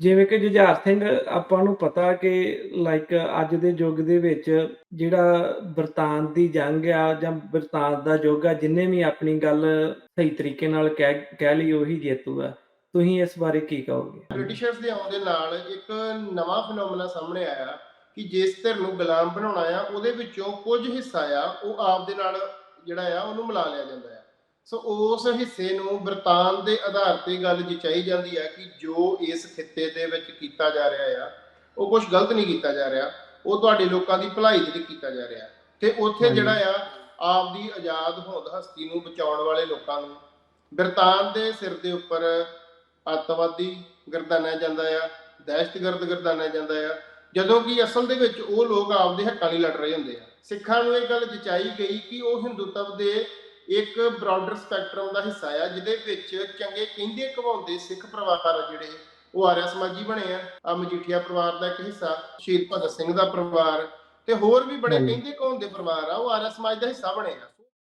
ਜਿਵੇਂ ਕਿ ਜੁਝਾਰ ਸਿੰਘ ਆਪਾਂ ਨੂੰ ਪਤਾ ਕਿ ਲਾਈਕ ਅੱਜ ਦੇ ਯੁੱਗ ਦੇ ਵਿੱਚ ਜਿਹੜਾ ਬਰਤਾਨ ਦੀ ਜੰਗ ਆ ਜਾਂ ਬਰਤਾਨ ਦਾ ਯੁੱਗ ਆ, ਜਿੰਨੇ ਵੀ ਆਪਣੀ ਗੱਲ ਸਹੀ ਤਰੀਕੇ ਨਾਲ ਕਹਿ ਕਹਿ ਲਈ ਉਹੀ ਜੇਤੂ ਆ। ਤੁਸੀਂ ਇਸ ਬਾਰੇ ਕੀ ਕਹੋਗੇ? ਬ੍ਰਿਟਿਸ਼ਰਸ ਦੇ ਆਉਣ ਦੇ ਨਾਲ ਇੱਕ ਨਵਾਂ ਫੈਨੋਮਨਾ ਸਾਹਮਣੇ ਆਇਆ ਕਿ ਜਿਸ ਧਿਰ ਨੂੰ ਗੁਲਾਮ ਬਣਾਉਣਾ ਆ, ਉਹਦੇ ਵਿੱਚੋਂ ਕੁਝ ਹਿੱਸਾ ਆ, ਉਹ ਆਪ ਦੇ ਨਾਲ ਜਿਹੜਾ ਆ, ਉਹਨੂੰ ਮਿਲਾ ਲਿਆ ਜਾਂਦਾ ਆ। ਸੋ ਉਸ ਹਿੱਸੇ ਨੂੰ ਬਰਤਾਨ ਦੇ ਆਧਾਰ ਤੇ ਗੱਲ ਜਿਚਾਈ ਜਾਂਦੀ ਹੈ ਕਿ ਜੋ ਇਸ ਖਿੱਤੇ ਦੇ ਵਿੱਚ ਕੀਤਾ ਜਾ ਰਿਹਾ ਆ ਉਹ ਕੁਝ ਗਲਤ ਨਹੀਂ ਕੀਤਾ ਜਾ ਰਿਹਾ ਉਹ ਤੁਹਾਡੇ ਲੋਕਾਂ ਦੀ ਭਲਾਈ ਦੇ ਲਈ ਕੀਤਾ ਜਾ ਰਿਹਾ ਤੇ ਉੱਥੇ। ਜਿਹੜਾ ਆ ਆਪ ਦੀ ਆਜ਼ਾਦ ਹੋਂਦ ਹਸਤੀ ਨੂੰ ਬਚਾਉਣ ਵਾਲੇ ਲੋਕਾਂ ਨੂੰ ਬਰਤਾਨ ਦੇ ਸਿਰ ਦੇ ਉੱਪਰ ਅੱਤਵਾਦੀ ਗਰਦਾਨਿਆ ਜਾਂਦਾ ਆ ਦਹਿਸ਼ਤਗਰਦ ਗਰਦਾਨਿਆ ਜਾਂਦਾ ਆ ਜਦੋਂ ਕਿ ਅਸਲ ਦੇ ਵਿੱਚ ਉਹ ਲੋਕ ਆਪਦੇ ਹੱਕਾਂ ਲਈ ਲੜ ਰਹੇ ਹੁੰਦੇ ਆ ਸਿੱਖਾਂ ਨੂੰ ਇਹ ਗੱਲ ਜਚਾਈ ਗਈ ਕਿ ਉਹ ਹਿੰਦੂਤਵ ਦੇ ਇੱਕ ਬ੍ਰਾਡਰ ਸਪੈਕਟਰਮ ਦਾ ਹਿੱਸਾ ਆ ਜਿਹਦੇ ਵਿੱਚ ਚੰਗੇ ਕਹਿੰਦੇ ਕਵਾਉਂਦੇ ਸਿੱਖ ਪਰਿਵਾਰ ਆ ਜਿਹੜੇ ਉਹ ਆਰਿਆ ਸਮਾਜੀ ਬਣੇ ਆ ਆ ਮਜੀਠੀਆ ਪਰਿਵਾਰ ਦਾ ਇੱਕ ਹਿੱਸਾ ਸ਼ਹੀਦ ਭਗਤ ਸਿੰਘ ਦਾ ਪਰਿਵਾਰ ਤੇ ਹੋਰ ਵੀ ਬੜੇ। ਕਹਿੰਦੇ ਕਹਾਉਂਦੇ ਪਰਿਵਾਰ ਆ ਉਹ ਆਰਿਆ ਸਮਾਜ ਦਾ ਹਿੱਸਾ ਬਣੇ ਆ